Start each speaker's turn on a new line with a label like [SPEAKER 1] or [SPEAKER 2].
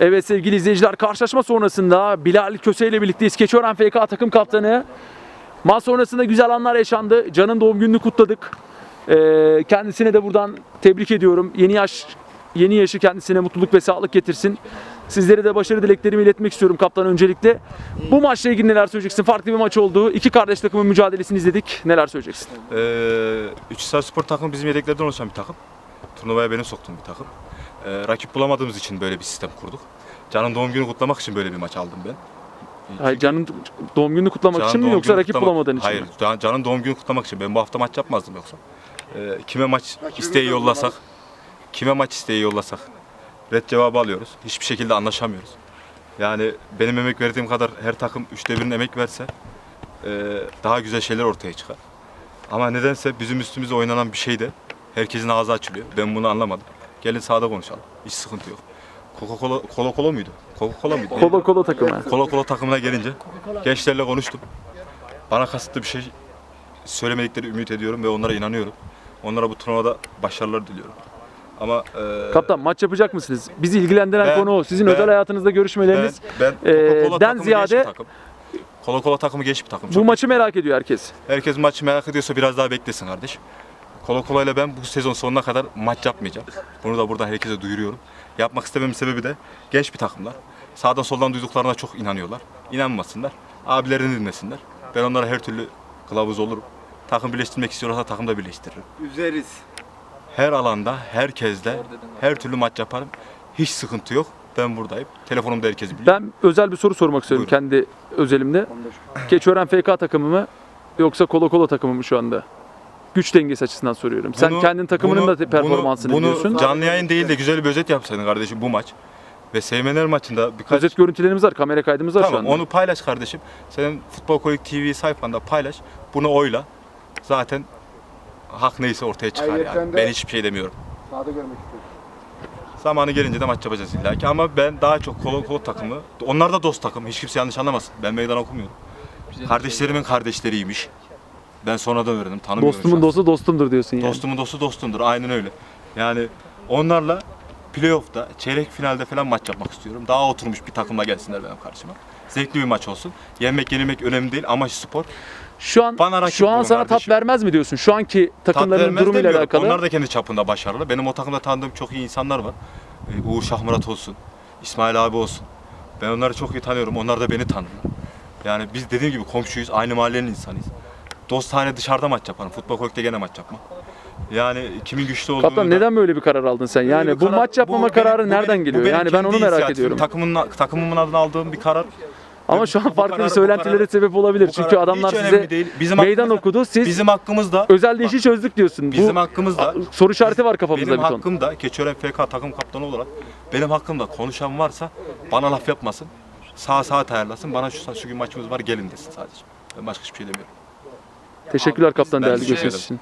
[SPEAKER 1] Evet sevgili izleyiciler karşılaşma sonrasında Bilal Köse ile birlikteyiz. Keçiören FK takım kaptanı. Maç sonrasında güzel anlar yaşandı. Can'ın doğum gününü kutladık. Ee, kendisine de buradan tebrik ediyorum. Yeni yaş yeni yaşı kendisine mutluluk ve sağlık getirsin. Sizlere de başarı dileklerimi iletmek istiyorum kaptan öncelikle. Bu maçla ilgili neler söyleyeceksin? Farklı bir maç oldu. İki kardeş takımın mücadelesini izledik. Neler söyleyeceksin?
[SPEAKER 2] Ee, Üçhisar Spor takımı bizim yedeklerden oluşan bir takım. Turnuvaya benim soktuğum bir takım. Ee, rakip bulamadığımız için böyle bir sistem kurduk. Can'ın doğum günü kutlamak için böyle bir maç aldım ben.
[SPEAKER 1] Hayır, Can'ın doğum gününü kutlamak
[SPEAKER 2] Can'ın
[SPEAKER 1] için mi
[SPEAKER 2] doğum
[SPEAKER 1] yoksa
[SPEAKER 2] günü
[SPEAKER 1] rakip
[SPEAKER 2] kutlamak-
[SPEAKER 1] bulamadığın için
[SPEAKER 2] Hayır,
[SPEAKER 1] mi?
[SPEAKER 2] Can- Can'ın doğum günü kutlamak için. Ben bu hafta maç yapmazdım yoksa. Ee, kime maç isteği yollasak, kime maç isteği yollasak red cevabı alıyoruz. Hiçbir şekilde anlaşamıyoruz. Yani benim emek verdiğim kadar her takım üçte birinin emek verse e, daha güzel şeyler ortaya çıkar. Ama nedense bizim üstümüze oynanan bir şey de herkesin ağzı açılıyor. Ben bunu anlamadım. Gelin sahada konuşalım. Hiç sıkıntı yok. Coca-Cola, Cola-Cola muydu? Coca-Cola mıydı?
[SPEAKER 1] Kolo kolo takımı.
[SPEAKER 2] Kola kola takımına gelince gençlerle konuştum. Bana kasıtlı bir şey söylemedikleri ümit ediyorum ve onlara inanıyorum. Onlara bu turnuvada başarılar diliyorum. Ama e,
[SPEAKER 1] Kaptan maç yapacak mısınız? Bizi ilgilendiren
[SPEAKER 2] Ben-
[SPEAKER 1] konu o. Sizin
[SPEAKER 2] ben-
[SPEAKER 1] özel hayatınızda
[SPEAKER 2] ben,
[SPEAKER 1] görüşmeleriniz.
[SPEAKER 2] ben
[SPEAKER 1] e,
[SPEAKER 2] Coca-Cola
[SPEAKER 1] den
[SPEAKER 2] takımı
[SPEAKER 1] ziyade-
[SPEAKER 2] takım. Kola kola takımı genç bir takım.
[SPEAKER 1] Bu
[SPEAKER 2] Çok
[SPEAKER 1] maçı merak ediyor herkes.
[SPEAKER 2] Herkes maçı merak ediyorsa biraz daha beklesin kardeş. Kola kola ile ben bu sezon sonuna kadar maç yapmayacağım. Bunu da buradan herkese duyuruyorum. Yapmak istememin sebebi de genç bir takımlar. Sağdan soldan duyduklarına çok inanıyorlar. İnanmasınlar. Abilerini dinlesinler. Ben onlara her türlü kılavuz olurum. Takım birleştirmek istiyorlarsa takım da birleştiririm.
[SPEAKER 3] Üzeriz.
[SPEAKER 2] Her alanda, herkesle, her türlü maç yaparım. Hiç sıkıntı yok. Ben buradayım. Telefonumda herkes biliyor.
[SPEAKER 1] Ben özel bir soru sormak istiyorum
[SPEAKER 2] Buyurun.
[SPEAKER 1] kendi özelimde. Keçiören FK takımı mı yoksa Kolo Kolo takımı mı şu anda? Güç dengesi açısından soruyorum. Sen
[SPEAKER 2] Bunu-
[SPEAKER 1] kendin takımının
[SPEAKER 2] bunu-
[SPEAKER 1] da performansını
[SPEAKER 2] bunu,
[SPEAKER 1] biliyorsun.
[SPEAKER 2] Bunu canlı yayın değil de güzel bir özet yapsaydın kardeşim bu maç. Ve Seymenler maçında birkaç...
[SPEAKER 1] Özet görüntülerimiz var, kamera kaydımız var şu
[SPEAKER 2] Tamam
[SPEAKER 1] anda.
[SPEAKER 2] onu paylaş kardeşim. Senin Futbol Kolik TV sayfanda paylaş. Bunu oyla. Zaten hak neyse ortaya çıkar
[SPEAKER 3] Ayrıca
[SPEAKER 2] yani.
[SPEAKER 3] de-
[SPEAKER 2] Ben hiçbir şey demiyorum.
[SPEAKER 3] Sahada görmek istiyorum.
[SPEAKER 2] Zamanı gelince de maç yapacağız illa ki. Ama ben daha çok kolo kolo takımı. Onlar da dost takım. Hiç kimse yanlış anlamasın. Ben meydan okumuyorum. Kardeşlerimin kardeşleriymiş. Ben sonradan öğrendim. Tanımıyorum
[SPEAKER 1] Dostumun
[SPEAKER 2] şahsen.
[SPEAKER 1] dostu dostumdur diyorsun yani.
[SPEAKER 2] Dostumun dostu dostumdur. Aynen öyle. Yani onlarla playoff'ta, çeyrek finalde falan maç yapmak istiyorum. Daha oturmuş bir takımla gelsinler benim karşıma. Zevkli bir maç olsun. Yenmek yenilmek önemli değil. Amaç spor.
[SPEAKER 1] Şu an
[SPEAKER 2] Bana rakip
[SPEAKER 1] şu an
[SPEAKER 2] bulun
[SPEAKER 1] sana tat
[SPEAKER 2] kardeşim.
[SPEAKER 1] vermez mi diyorsun? Şu anki
[SPEAKER 2] Tat
[SPEAKER 1] takımların
[SPEAKER 2] vermez
[SPEAKER 1] durumuyla
[SPEAKER 2] demiyorum.
[SPEAKER 1] alakalı.
[SPEAKER 2] Onlar da kendi çapında başarılı. Benim o takımda tanıdığım çok iyi insanlar var. Ee, Uğur Şahmurat olsun, İsmail abi olsun. Ben onları çok iyi tanıyorum. Onlar da beni tanırlar. Yani biz dediğim gibi komşuyuz. Aynı mahallenin insanıyız. Dostane dışarıda maç yaparım. Futbol kolikte gene maç yapma. Yani kimin güçlü olduğunu
[SPEAKER 1] Kaptan
[SPEAKER 2] da-
[SPEAKER 1] neden böyle bir karar aldın sen? Yani
[SPEAKER 2] Böyle
[SPEAKER 1] bu
[SPEAKER 2] karar-
[SPEAKER 1] maç yapmama
[SPEAKER 2] bu
[SPEAKER 1] kararı
[SPEAKER 2] benim-
[SPEAKER 1] nereden
[SPEAKER 2] benim-
[SPEAKER 1] geliyor?
[SPEAKER 2] benim
[SPEAKER 1] Yani ben onu merak ediyorum.
[SPEAKER 2] Takımın, takımımın adına aldığım bir karar.
[SPEAKER 1] Ama şu an farklı
[SPEAKER 2] bu
[SPEAKER 1] söylentileri
[SPEAKER 2] kararı-
[SPEAKER 1] sebep olabilir. Çünkü
[SPEAKER 2] karar
[SPEAKER 1] adamlar size
[SPEAKER 2] değil. Bizim
[SPEAKER 1] meydan okudu. Siz
[SPEAKER 2] Bizim hakkımızda
[SPEAKER 1] özel değişi çözdük diyorsun.
[SPEAKER 2] bizim
[SPEAKER 1] bu
[SPEAKER 2] hakkımızda
[SPEAKER 1] soru işareti var kafamızda
[SPEAKER 2] benim
[SPEAKER 1] bir ton.
[SPEAKER 2] hakkımda Keçiören FK takım kaptanı olarak benim hakkımda konuşan varsa bana laf yapmasın. Sağ saat ayarlasın. Bana şu şu gün maçımız var gelin desin sadece. Ben başka hiçbir şey demiyorum.
[SPEAKER 1] Teşekkürler kaptan değerli
[SPEAKER 2] teşekkür
[SPEAKER 1] görüşünüz için.